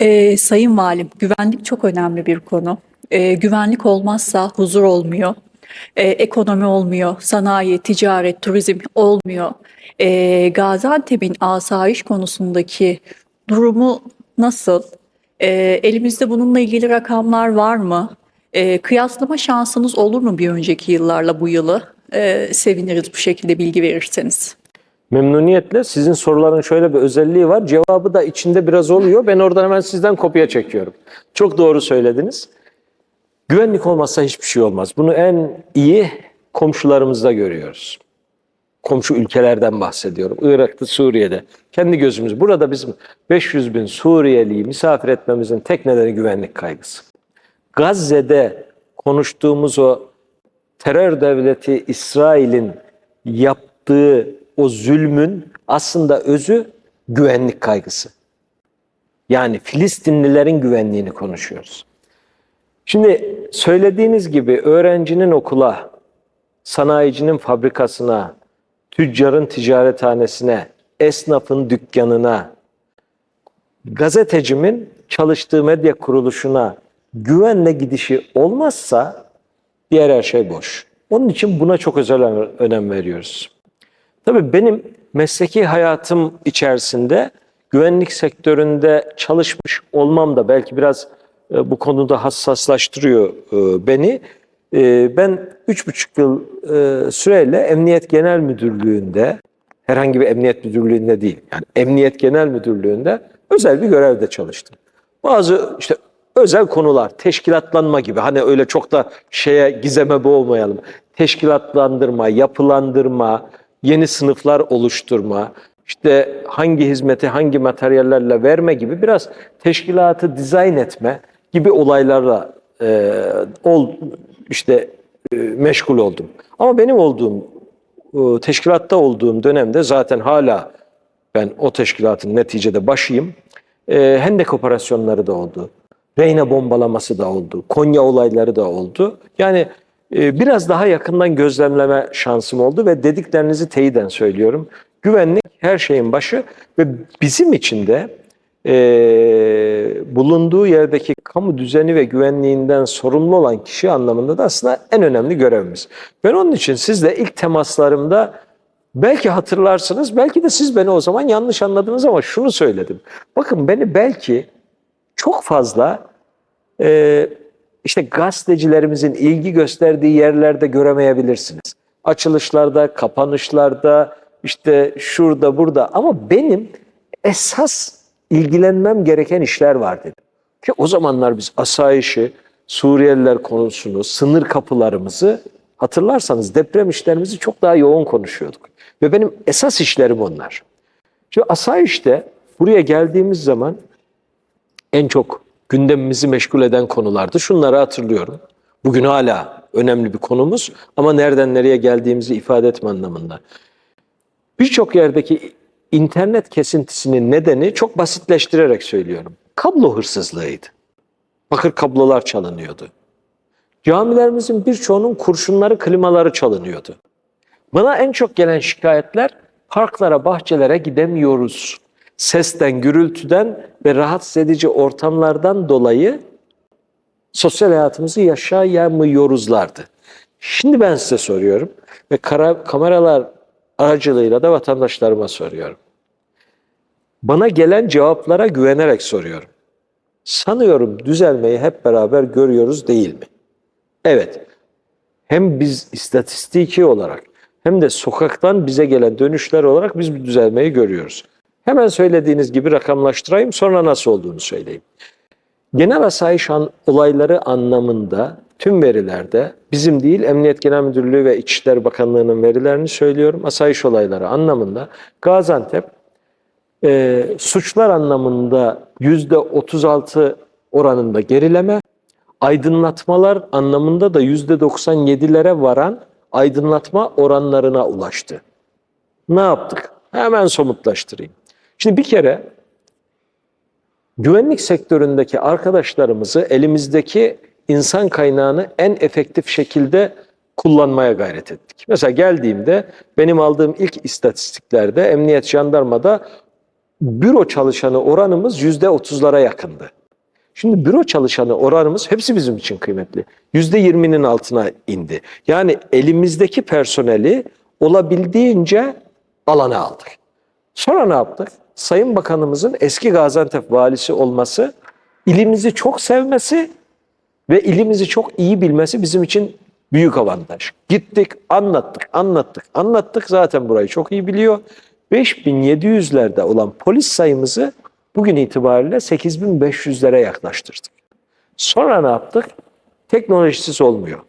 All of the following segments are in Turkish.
Ee, Sayın Valim, güvenlik çok önemli bir konu. Ee, güvenlik olmazsa huzur olmuyor, Ee, ekonomi olmuyor, sanayi, ticaret, turizm olmuyor. Ee, Gaziantep'in asayiş konusundaki durumu nasıl? Ee, elimizde bununla ilgili rakamlar var mı? Ee, kıyaslama şansınız olur mu bir önceki yıllarla bu yılı? Ee, seviniriz bu şekilde bilgi verirseniz. Memnuniyetle sizin soruların şöyle bir özelliği var. Cevabı da içinde biraz oluyor. Ben oradan hemen sizden kopya çekiyorum. Çok doğru söylediniz. Güvenlik olmazsa hiçbir şey olmaz. Bunu en iyi komşularımızda görüyoruz. Komşu ülkelerden bahsediyorum. Irak'ta, Suriye'de. Kendi gözümüz. Burada bizim 500 bin Suriyeliyi misafir etmemizin tek nedeni güvenlik kaygısı. Gazze'de konuştuğumuz o terör devleti İsrail'in yaptığı o zulmün aslında özü güvenlik kaygısı. Yani Filistinlilerin güvenliğini konuşuyoruz. Şimdi söylediğiniz gibi öğrencinin okula, sanayicinin fabrikasına, tüccarın ticarethanesine, esnafın dükkanına, gazetecimin çalıştığı medya kuruluşuna güvenle gidişi olmazsa diğer her şey boş. Onun için buna çok özel önem veriyoruz. Tabii benim mesleki hayatım içerisinde güvenlik sektöründe çalışmış olmam da belki biraz e, bu konuda hassaslaştırıyor e, beni. E, ben üç buçuk yıl e, süreyle Emniyet Genel Müdürlüğü'nde, herhangi bir emniyet müdürlüğünde değil, yani Emniyet Genel Müdürlüğü'nde özel bir görevde çalıştım. Bazı işte özel konular, teşkilatlanma gibi, hani öyle çok da şeye gizeme boğmayalım. Teşkilatlandırma, yapılandırma, yeni sınıflar oluşturma, işte hangi hizmeti hangi materyallerle verme gibi biraz teşkilatı dizayn etme gibi olaylarla e, ol, işte e, meşgul oldum. Ama benim olduğum e, teşkilatta olduğum dönemde zaten hala ben o teşkilatın neticede başıyım. E, Hendek operasyonları da oldu. Reyna bombalaması da oldu. Konya olayları da oldu. Yani biraz daha yakından gözlemleme şansım oldu ve dediklerinizi teyiden söylüyorum. Güvenlik her şeyin başı ve bizim için de e, bulunduğu yerdeki kamu düzeni ve güvenliğinden sorumlu olan kişi anlamında da aslında en önemli görevimiz. Ben onun için sizle ilk temaslarımda belki hatırlarsınız, belki de siz beni o zaman yanlış anladınız ama şunu söyledim. Bakın beni belki çok fazla e, işte gazetecilerimizin ilgi gösterdiği yerlerde göremeyebilirsiniz. Açılışlarda, kapanışlarda, işte şurada burada ama benim esas ilgilenmem gereken işler var dedim. Ki o zamanlar biz asayişi, Suriyeliler konusunu, sınır kapılarımızı hatırlarsanız deprem işlerimizi çok daha yoğun konuşuyorduk. Ve benim esas işlerim onlar. Şimdi asayişte buraya geldiğimiz zaman en çok gündemimizi meşgul eden konulardı. Şunları hatırlıyorum. Bugün hala önemli bir konumuz ama nereden nereye geldiğimizi ifade etme anlamında. Birçok yerdeki internet kesintisinin nedeni çok basitleştirerek söylüyorum. Kablo hırsızlığıydı. Bakır kablolar çalınıyordu. Camilerimizin birçoğunun kurşunları, klimaları çalınıyordu. Bana en çok gelen şikayetler parklara, bahçelere gidemiyoruz. Sesten, gürültüden ve rahatsız edici ortamlardan dolayı sosyal hayatımızı yaşayamıyoruzlardı. Şimdi ben size soruyorum ve kara, kameralar aracılığıyla da vatandaşlarıma soruyorum. Bana gelen cevaplara güvenerek soruyorum. Sanıyorum düzelmeyi hep beraber görüyoruz değil mi? Evet. Hem biz istatistiki olarak hem de sokaktan bize gelen dönüşler olarak biz bu düzelmeyi görüyoruz. Hemen söylediğiniz gibi rakamlaştırayım sonra nasıl olduğunu söyleyeyim. Genel asayiş an, olayları anlamında tüm verilerde bizim değil Emniyet Genel Müdürlüğü ve İçişleri Bakanlığı'nın verilerini söylüyorum. Asayiş olayları anlamında Gaziantep e, suçlar anlamında yüzde 36 oranında gerileme, aydınlatmalar anlamında da yüzde 97'lere varan aydınlatma oranlarına ulaştı. Ne yaptık? Hemen somutlaştırayım. Şimdi bir kere güvenlik sektöründeki arkadaşlarımızı elimizdeki insan kaynağını en efektif şekilde kullanmaya gayret ettik. Mesela geldiğimde benim aldığım ilk istatistiklerde emniyet jandarmada büro çalışanı oranımız yüzde otuzlara yakındı. Şimdi büro çalışanı oranımız hepsi bizim için kıymetli. Yüzde yirminin altına indi. Yani elimizdeki personeli olabildiğince alana aldık. Sonra ne yaptık? Sayın Bakanımızın eski Gaziantep valisi olması, ilimizi çok sevmesi ve ilimizi çok iyi bilmesi bizim için büyük avantaj. Gittik, anlattık, anlattık, anlattık. Zaten burayı çok iyi biliyor. 5700'lerde olan polis sayımızı bugün itibariyle 8500'lere yaklaştırdık. Sonra ne yaptık? Teknolojisiz olmuyor.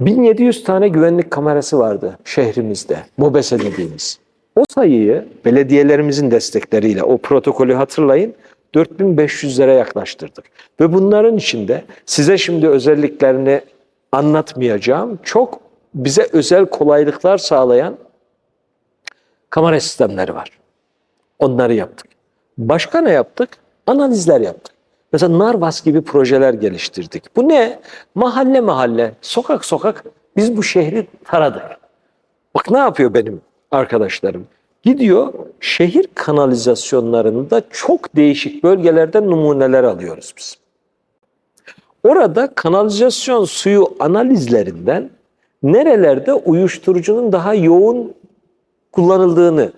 1700 tane güvenlik kamerası vardı şehrimizde, MOBESE dediğimiz. O sayıyı belediyelerimizin destekleriyle o protokolü hatırlayın 4500'lere yaklaştırdık. Ve bunların içinde size şimdi özelliklerini anlatmayacağım. Çok bize özel kolaylıklar sağlayan kamera sistemleri var. Onları yaptık. Başka ne yaptık? Analizler yaptık. Mesela Narvas gibi projeler geliştirdik. Bu ne? Mahalle mahalle, sokak sokak biz bu şehri taradık. Bak ne yapıyor benim arkadaşlarım? Gidiyor şehir kanalizasyonlarında çok değişik bölgelerden numuneler alıyoruz biz. Orada kanalizasyon suyu analizlerinden nerelerde uyuşturucunun daha yoğun kullanıldığını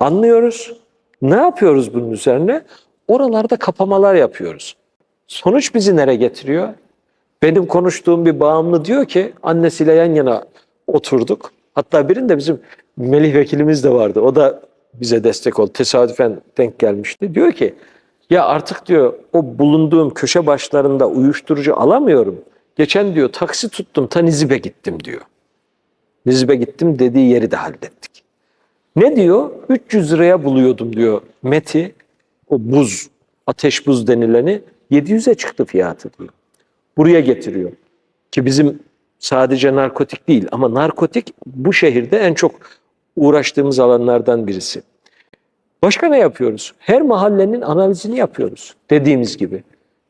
anlıyoruz. Ne yapıyoruz bunun üzerine? Oralarda kapamalar yapıyoruz. Sonuç bizi nereye getiriyor? Benim konuştuğum bir bağımlı diyor ki annesiyle yan yana oturduk. Hatta birinde bizim Melih vekilimiz de vardı. O da bize destek oldu. Tesadüfen denk gelmişti. Diyor ki ya artık diyor o bulunduğum köşe başlarında uyuşturucu alamıyorum. Geçen diyor taksi tuttum ta Nizip'e gittim diyor. Nizip'e gittim dediği yeri de hallettik. Ne diyor? 300 liraya buluyordum diyor Meti. O buz, ateş buz denileni 700'e çıktı fiyatı diyor. Buraya getiriyor. Ki bizim sadece narkotik değil ama narkotik bu şehirde en çok uğraştığımız alanlardan birisi. Başka ne yapıyoruz? Her mahallenin analizini yapıyoruz dediğimiz gibi.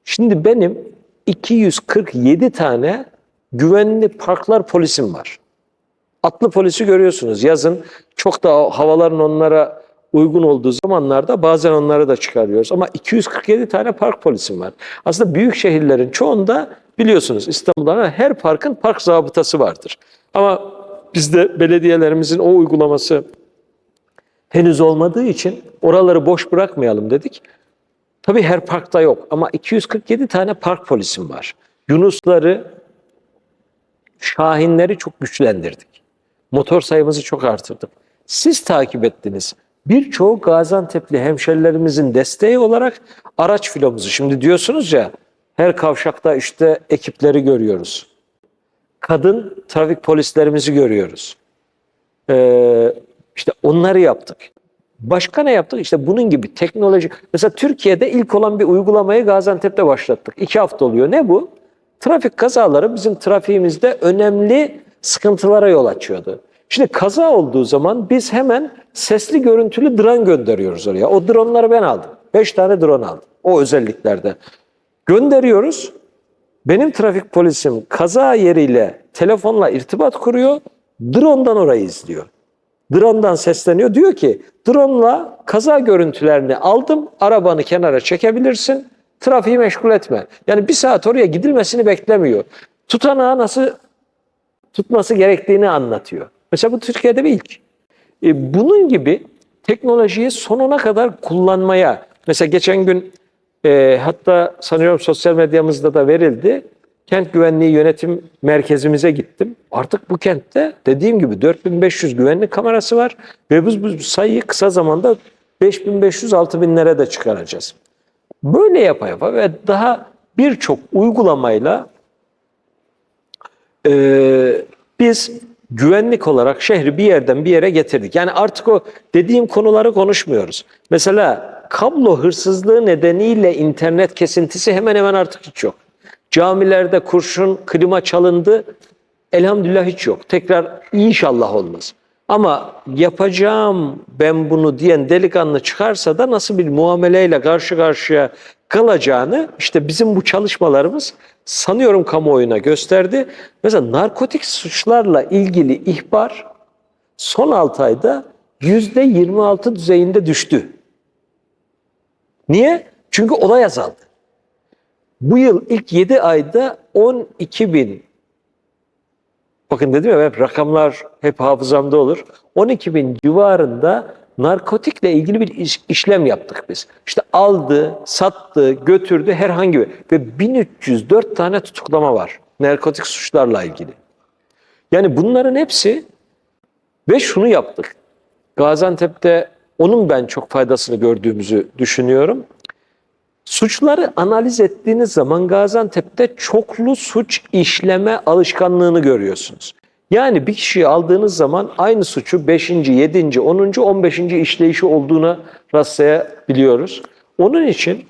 Şimdi benim 247 tane güvenli parklar polisim var. Atlı polisi görüyorsunuz yazın çok da havaların onlara uygun olduğu zamanlarda bazen onları da çıkarıyoruz. Ama 247 tane park polisim var. Aslında büyük şehirlerin çoğunda biliyorsunuz İstanbul'da her parkın park zabıtası vardır. Ama bizde belediyelerimizin o uygulaması henüz olmadığı için oraları boş bırakmayalım dedik. Tabii her parkta yok ama 247 tane park polisim var. Yunusları, Şahinleri çok güçlendirdik. Motor sayımızı çok artırdık. Siz takip ettiniz. Birçoğu Gaziantep'li hemşerilerimizin desteği olarak araç filomuzu. Şimdi diyorsunuz ya her kavşakta işte ekipleri görüyoruz. Kadın trafik polislerimizi görüyoruz. Ee, işte onları yaptık. Başka ne yaptık? İşte bunun gibi teknoloji. Mesela Türkiye'de ilk olan bir uygulamayı Gaziantep'te başlattık. İki hafta oluyor. Ne bu? Trafik kazaları bizim trafiğimizde önemli sıkıntılara yol açıyordu. Şimdi kaza olduğu zaman biz hemen sesli görüntülü drone gönderiyoruz oraya. O dronları ben aldım. Beş tane drone aldım. O özelliklerde. Gönderiyoruz. Benim trafik polisim kaza yeriyle telefonla irtibat kuruyor. Drone'dan orayı izliyor. Drone'dan sesleniyor. Diyor ki drone'la kaza görüntülerini aldım. Arabanı kenara çekebilirsin. Trafiği meşgul etme. Yani bir saat oraya gidilmesini beklemiyor. Tutanağı nasıl tutması gerektiğini anlatıyor. Mesela bu Türkiye'de bir ilk. E, bunun gibi teknolojiyi sonuna kadar kullanmaya, mesela geçen gün e, hatta sanıyorum sosyal medyamızda da verildi. Kent Güvenliği Yönetim Merkezimize gittim. Artık bu kentte dediğim gibi 4500 güvenlik kamerası var ve biz bu sayıyı kısa zamanda 5500-6000'lere de çıkaracağız. Böyle yapa yapa ve daha birçok uygulamayla e, biz güvenlik olarak şehri bir yerden bir yere getirdik. Yani artık o dediğim konuları konuşmuyoruz. Mesela kablo hırsızlığı nedeniyle internet kesintisi hemen hemen artık hiç yok. Camilerde kurşun, klima çalındı. Elhamdülillah hiç yok. Tekrar inşallah olmaz. Ama yapacağım ben bunu diyen delikanlı çıkarsa da nasıl bir muameleyle karşı karşıya kalacağını işte bizim bu çalışmalarımız sanıyorum kamuoyuna gösterdi. Mesela narkotik suçlarla ilgili ihbar son 6 ayda yüzde 26 düzeyinde düştü. Niye? Çünkü olay azaldı. Bu yıl ilk 7 ayda 12 bin bakın dedim ya hep rakamlar hep hafızamda olur. 12 bin civarında narkotikle ilgili bir iş- işlem yaptık biz. İşte aldı, sattı, götürdü herhangi bir ve 1304 tane tutuklama var narkotik suçlarla ilgili. Yani bunların hepsi ve şunu yaptık. Gaziantep'te onun ben çok faydasını gördüğümüzü düşünüyorum. Suçları analiz ettiğiniz zaman Gaziantep'te çoklu suç işleme alışkanlığını görüyorsunuz. Yani bir kişiyi aldığınız zaman aynı suçu 5. 7. 10. 15. işleyişi olduğuna rastlayabiliyoruz. Onun için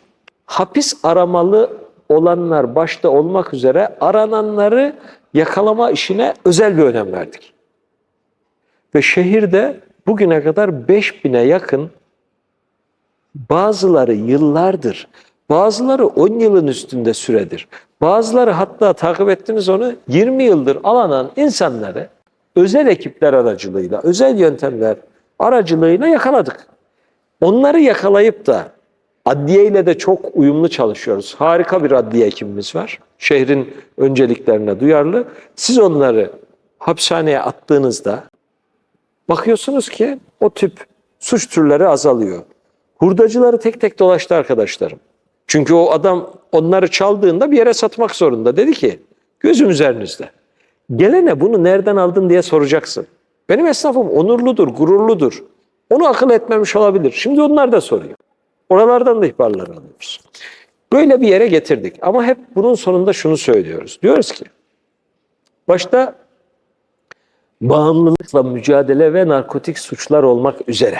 hapis aramalı olanlar başta olmak üzere arananları yakalama işine özel bir önem verdik. Ve şehirde bugüne kadar 5000'e yakın bazıları yıllardır, bazıları 10 yılın üstünde süredir. Bazıları hatta takip ettiniz onu 20 yıldır alanan insanları özel ekipler aracılığıyla, özel yöntemler aracılığıyla yakaladık. Onları yakalayıp da adliye ile de çok uyumlu çalışıyoruz. Harika bir adliye ekibimiz var. Şehrin önceliklerine duyarlı. Siz onları hapishaneye attığınızda bakıyorsunuz ki o tip suç türleri azalıyor. Hurdacıları tek tek dolaştı arkadaşlarım. Çünkü o adam onları çaldığında bir yere satmak zorunda. Dedi ki gözüm üzerinizde. Gelene bunu nereden aldın diye soracaksın. Benim esnafım onurludur, gururludur. Onu akıl etmemiş olabilir. Şimdi onlar da soruyor. Oralardan da ihbarlar alıyoruz. Böyle bir yere getirdik. Ama hep bunun sonunda şunu söylüyoruz. Diyoruz ki başta bağımlılıkla mücadele ve narkotik suçlar olmak üzere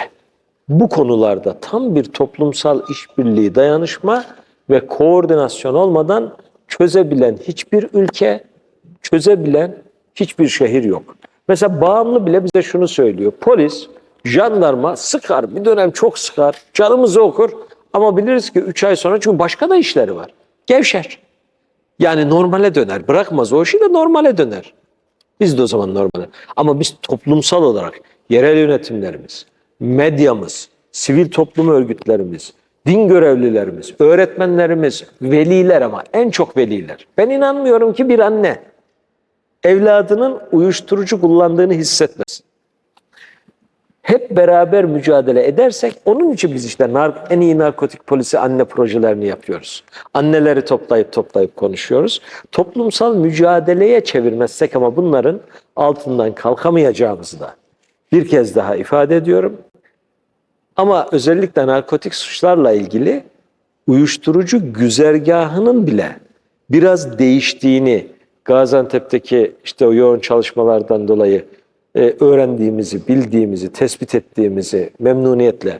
bu konularda tam bir toplumsal işbirliği, dayanışma ve koordinasyon olmadan çözebilen hiçbir ülke, çözebilen hiçbir şehir yok. Mesela bağımlı bile bize şunu söylüyor. Polis, jandarma sıkar, bir dönem çok sıkar, canımızı okur ama biliriz ki 3 ay sonra çünkü başka da işleri var. Gevşer. Yani normale döner. Bırakmaz o işi de normale döner. Biz de o zaman normale. Ama biz toplumsal olarak yerel yönetimlerimiz, medyamız, sivil toplum örgütlerimiz, din görevlilerimiz, öğretmenlerimiz, veliler ama en çok veliler. Ben inanmıyorum ki bir anne evladının uyuşturucu kullandığını hissetmesin. Hep beraber mücadele edersek onun için biz işte en iyi narkotik polisi anne projelerini yapıyoruz. Anneleri toplayıp toplayıp konuşuyoruz. Toplumsal mücadeleye çevirmezsek ama bunların altından kalkamayacağımızı da bir kez daha ifade ediyorum. Ama özellikle narkotik suçlarla ilgili uyuşturucu güzergahının bile biraz değiştiğini Gaziantep'teki işte o yoğun çalışmalardan dolayı e, öğrendiğimizi, bildiğimizi, tespit ettiğimizi memnuniyetle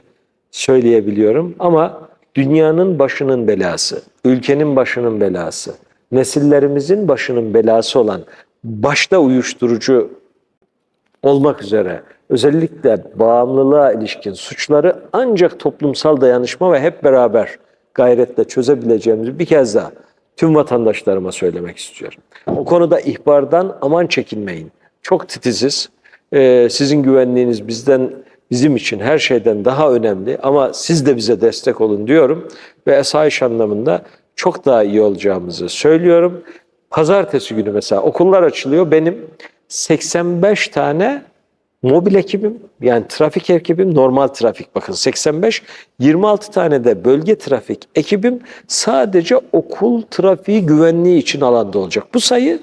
söyleyebiliyorum. Ama dünyanın başının belası, ülkenin başının belası, nesillerimizin başının belası olan başta uyuşturucu olmak üzere özellikle bağımlılığa ilişkin suçları ancak toplumsal dayanışma ve hep beraber gayretle çözebileceğimizi bir kez daha tüm vatandaşlarıma söylemek istiyorum. O konuda ihbardan aman çekinmeyin. Çok titiziz. Ee, sizin güvenliğiniz bizden bizim için her şeyden daha önemli ama siz de bize destek olun diyorum ve esayiş anlamında çok daha iyi olacağımızı söylüyorum. Pazartesi günü mesela okullar açılıyor. Benim 85 tane mobil ekibim yani trafik ekibim normal trafik bakın 85 26 tane de bölge trafik ekibim sadece okul trafiği güvenliği için alanda olacak. Bu sayı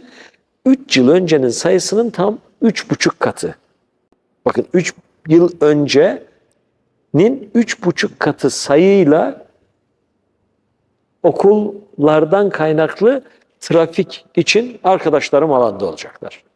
3 yıl öncenin sayısının tam 3,5 katı. Bakın 3 yıl öncenin 3,5 katı sayıyla okullardan kaynaklı trafik için arkadaşlarım alanda olacaklar.